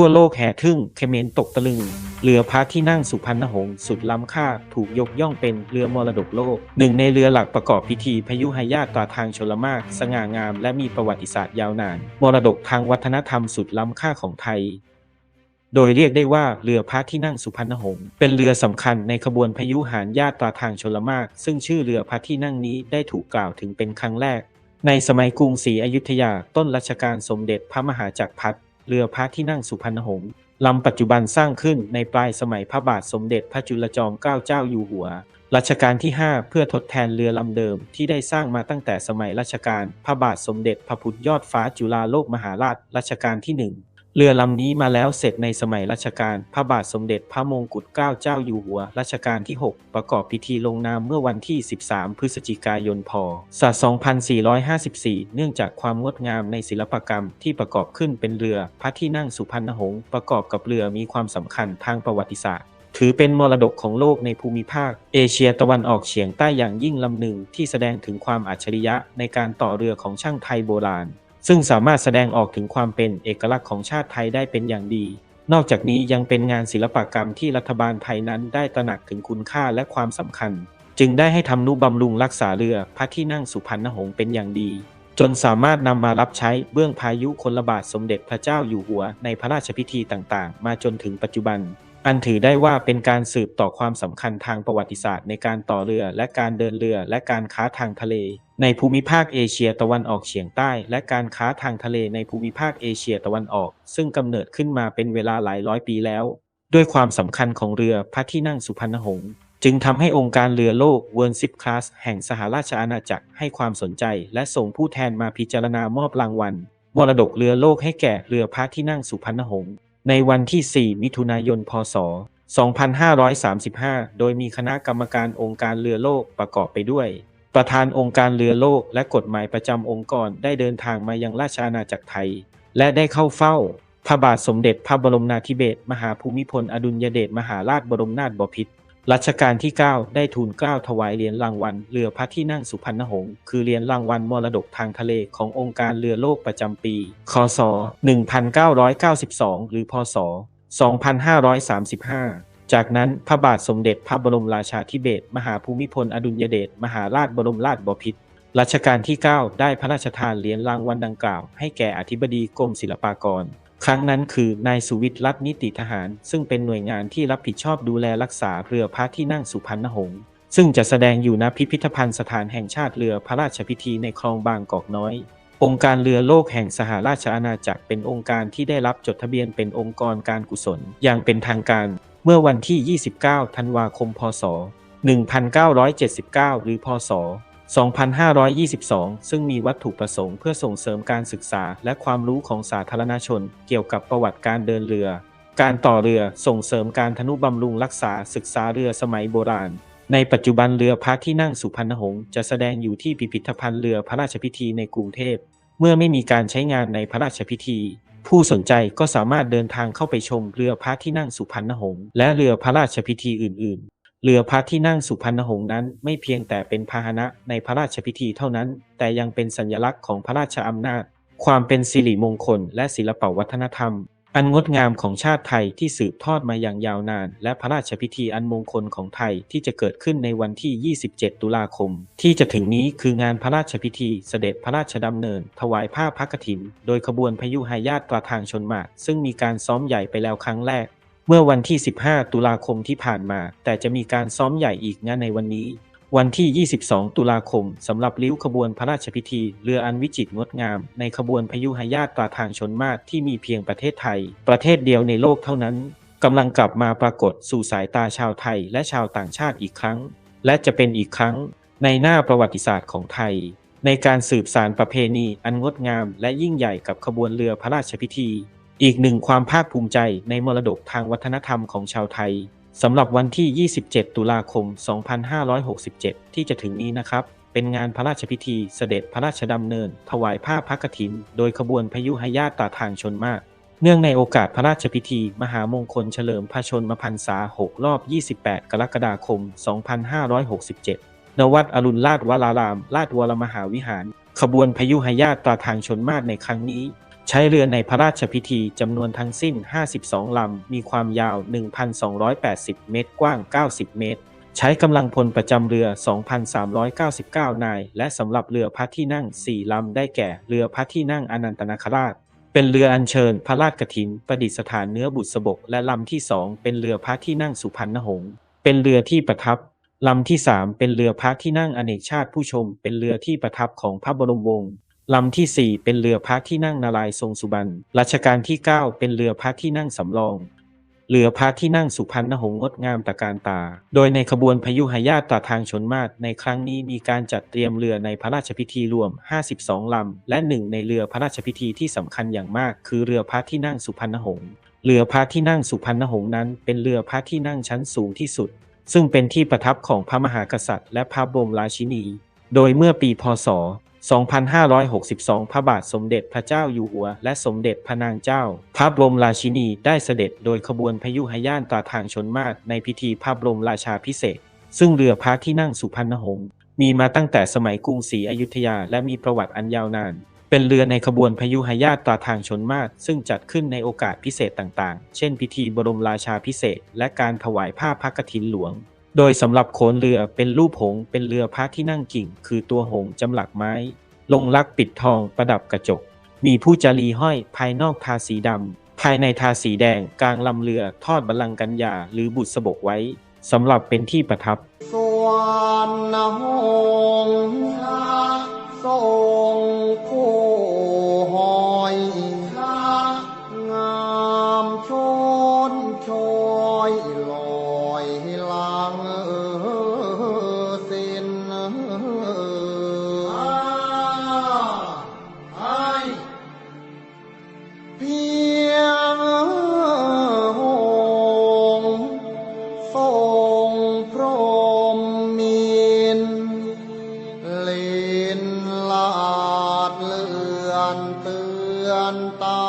ทั่วโลกแห่ทึ่งเขมรตกตะลึง เรือพระที่นั่งสุพรรณหงส์สุดล้ำค่าถูกยกย่องเป็นเรือมรดกโลก หนึ่งในเรือหลักประกอบพิธีพยุหายาตราทางชลมารสง่างามและมีประวัติศาสตร์ยาวนาน มรดกทางวัฒนธรรมสุดล้ำค่าของไทยโดยเรียกได้ว่าเรือพระที่นั่งสุพรรณหงส์เป็นเรือสำคัญในขบวนพยุหารญาตราทางชลมารซึ่งชื่อเรือพระที่นั่งนี้ได้ถูกกล่าวถึงเป็นครั้งแรก ในสมัยกรุงศรีอยุธยาต้นรัชกาลสมเด็จพระมหาจักรพรรดิ เรือพระที่นั่งสุพรรณหงส์ลำปัจจุบันสร้างขึ้นในปลายสมัยพระบาทสมเด็จพระจุลจอมเกล้าเจ้าอยู่หัวรัชกาลที่ 5 เพื่อทดแทนเรือลำเดิมที่ได้สร้างมาตั้งแต่สมัยรัชกาลพระบาทสมเด็จพระพุทธยอดฟ้าจุฬาโลกมหาราชรัชกาลที่ 1 เรือลำนี้มาแล้วเสร็จในสมัยรัชกาลพระบาทสมเด็จพระมงกุฎเกล้าเจ้าอยู่หัวรัชกาลที่ 6 ประกอบพิธีลงนามเมื่อวันที่ 13 พฤศจิกายนพศ2454 เนื่องจากความงดงามในศิลปกรรมที่ประกอบขึ้นเป็นเรือพระที่นั่งสุพรรณหงส์ประกอบกับเรือมีความสำคัญทางประวัติศาสตร์ถือเป็นมรดกของโลกในภูมิภาค เอเชียตะวันออกเฉียงใต้อย่างยิ่งลำหนึ่งที่แสดงถึงความอัจฉริยะในการต่อเรือของช่างไทยโบราณ ซึ่งสามารถแสดงออกถึงความเป็นเอกลักษณ์ของชาติไทยได้เป็นอย่างดี นอกจากนี้ยังเป็นงานศิลปกรรมที่รัฐบาลไทยนั้นได้ตระหนักถึงคุณค่าและความสำคัญ จึงได้ให้ทำนุบำรุงรักษาเรือพระที่นั่งสุพรรณหงส์เป็นอย่างดี จนสามารถนำมารับใช้เบื้องพายุคนละบาทสมเด็จพระเจ้าอยู่หัวในพระราชพิธีต่างๆ มาจนถึงปัจจุบัน อันถือได้ว่าเป็นการสืบต่อความสำคัญทางประวัติศาสตร์ในการต่อเรือและการเดินเรือและการค้าทางทะเล ในภูมิภาคเอเชียตะวันออกเฉียงใต้ และการค้าทางทะเลในภูมิภาคเอเชียตะวันออก ซึ่งกำเนิดขึ้นมาเป็นเวลาหลายร้อยปีแล้ว ด้วยความสำคัญของเรือพระที่นั่งสุพรรณหงส์จึงทำให้องค์การเรือโลก World Ship Class แห่งสหราชอาณาจักรให้ความสนใจ และส่งผู้แทนมาพิจารณามอบรางวัลมรดกเรือโลกให้แก่เรือพระที่นั่งสุพรรณหงส์ ในวันที่ 4 มิถุนายน พศ 2535 โดยมีคณะกรรมการองค์การเรือโลกประกอบไปด้วย ประธานองค์การเรือโลกและกฎหมายประจำองค์กรได้เดินทางมายังราชอาณาจักรไทย และได้เข้าเฝ้า พระบาทสมเด็จพระบรมนาธิเบศรมหาภูมิพลอดุลยเดชมหาราชบรมนาถบพิตร รัชกาลที่ 9 ได้ทูลเกล้าถวายเหรียญรางวัลเรือพระที่นั่งสุพรรณหงส์คือเหรียญรางวัลมรดกทางทะเลขององค์การเรือโลกประจำปี คศ 1992 หรือ พศ 2535 จากนั้นพระบาทสมเด็จพระบรมราชาธิเบศรมหาภูมิพลอดุลยเดชมหาราชบรมราชบพิตรรัชกาลที่ 9 ได้พระราชทานเหรียญรางวัลดังกล่าว ให้แก่อธิบดีกรมศิลปากร ครั้งนั้นคือนายสุวิทย์รัตนิติทหาร ซึ่งเป็นหน่วยงานที่รับผิดชอบดูแลรักษาเรือพระที่นั่งสุพรรณหงส์ซึ่งจะแสดงอยู่ณพิพิธภัณฑ์สถานแห่งชาติเรือพระราชพิธีในคลองบางกอกน้อย องค์การเรือโลกแห่งสหราชอาณาจักรเป็นองค์การที่ได้รับจดทะเบียนเป็นองค์กรการกุศลอย่างเป็นทางการ เมื่อวันที่ 29 ธันวาคม พศ 1979 หรือ พศ 2522 ซึ่งมีวัตถุประสงค์เพื่อส่งเสริมการศึกษาและความรู้ของสาธารณชน เกี่ยวกับประวัติการเดินเรือ การต่อเรือส่งเสริมการทนุบำรุงรักษาศึกษาเรือสมัยโบราณ ในปัจจุบันเรือพระที่นั่งสุพรรณหงส์จะแสดงอยู่ที่พิพิธภัณฑ์เรือพระราชพิธีในกรุงเทพ เมื่อไม่มีการใช้งานในพระราชพิธี ผู้สนใจก็สามารถเดินทางเข้าไปชมเรือพระที่นั่งสุพรรณหงส์และเรือพระราชพิธีอื่น ๆ เรือพระที่นั่งสุพรรณหงส์นั้นไม่เพียงแต่เป็นพาหนะในพระราชพิธีเท่านั้น แต่ยังเป็นสัญลักษณ์ของพระราชอำนาจ ความเป็นสิริมงคล และศิลปวัฒนธรรม อันงดงามของชาติไทยที่สืบทอดมาอย่างยาวนาน และพระราชพิธีอันมงคลของไทยที่จะเกิดขึ้นในวันที่ 27 ตุลาคม ที่จะถึงนี้คืองานพระราชพิธีเสด็จพระราชดำเนิน ถวายผ้าพระกฐิน โดยขบวนพยุหายาตราทางชนมาก ซึ่งมีการซ้อมใหญ่ไปแล้วครั้งแรก เมื่อวันที่ 15 ตุลาคมที่ผ่านมา แต่จะมีการซ้อมใหญ่อีกงานในวันนี้ วันที่ 22 ตุลาคมสำหรับริ้วขบวนพระราชพิธี เรืออันวิจิตรงดงาม ในขบวนพยุหายาตราทางชนมาศที่มีเพียงประเทศไทย ประเทศเดียวในโลกเท่านั้นกำลังกลับมาปรากฏสู่สายตาชาวไทยและชาวต่างชาติอีกครั้ง และจะเป็นอีกครั้งในหน้าประวัติศาสตร์ของไทย ในการสืบสารประเพณีอันงดงาม และยิ่งใหญ่กับขบวนเรือพระราชพิธี อีกหนึ่งความภาคภูมิใจในมรดกทางวัฒนธรรมของชาวไทยสำหรับวันที่ 27 ตุลาคม 2567 ที่จะถึงนี้นะครับ เป็นงานพระราชพิธีเสด็จพระราชดำเนิน ถวายผ้าพระกฐิน โดยขบวนพยุหายาตราทางชนมาก เนื่องในโอกาสพระราชพิธี มหามงคลเฉลิมพระชนมพรรษา 6 รอบ 28 กรกฎาคม 2567 ณ วัดอรุณราชวราราม ราชวรมหาวิหาร ขบวนพยุหายาตราทางชนมาศในครั้งนี้ ใช้เรือในพระราชพิธีจำนวนทั้งสิ้น 52 ลำ มีความยาว 1,280 เมตร กว้าง 90 เมตร ใช้กำลังพลประจำเรือ 2,399 นาย และสำหรับเรือพระที่นั่ง 4 ลำ ได้แก่ เรือพระที่นั่งอนันตนาคราช เป็นเรืออัญเชิญพระราชกฐิน ประดิษฐานเนื้อบุษบก และลำที่สองเป็นเรือพระที่นั่งสุพรรณหงษ์ เป็นเรือที่ประทับลำที่สามเป็นเรือพระที่นั่งอเนกชาติผู้ชม เป็นเรือที่ประทับของพระบรมวงศ์ ลำที่ 4 เป็นเรือพระที่นั่งนารายทรงสุบรรณรัชกาลที่ 9 เป็นเรือพระที่นั่งสำรอง เรือพระที่นั่งสุพรรณหงษ์งดงามตะการตา โดยในขบวนพยุหยาตราทางชนมาศในครั้งนี้มีการจัดเตรียมเรือในพระราชพิธีรวม 52 ลำ และหนึ่งในเรือพระราชพิธีที่สำคัญอย่างมาก คือเรือพระที่นั่งสุพรรณหงษ์เรือพระที่นั่งสุพรรณหงษ์นั้น เป็นเรือพระที่นั่งชั้นสูงที่สุด ซึ่งเป็นที่ประทับของพระมหากษัตริย์ และพระบรมราชินี โดยเมื่อปีพศ 2562 พระบาทสมเด็จพระเจ้าอยู่หัว และสมเด็จพระนางเจ้า พระบรมราชินีได้เสด็จโดยขบวนพยุหยานตราทางชนมาศในพิธีพระบรมราชาพิเศษ ซึ่งเรือพระที่นั่งสุพรรณหงษ์มีมาตั้งแต่สมัยกรุงศรีอยุธยาและมีประวัติอันยาวนาน เป็นเรือในขบวนพยุหยาตราทางชนมาศซึ่งจัดขึ้นในโอกาสพิเศษต่างๆ เช่น พิธีบรมราชาพิเศษ และการถวายผ้าพระกฐินหลวง โดยสำหรับโขนเรือเป็นรูปหงเป็นเรือพระที่นั่งกิ่ง คือตัวหงจำหลักไม้ ลงลักปิดทองประดับกระจก มีผู้จารีห้อยภายนอกทาสีดำภายในทาสีแดงกลางลำเรือทอดบัลลังก์กัญญาหรือบุษบกไว้สำหรับเป็นที่ประทับสวนหงทรง อนเตือนตา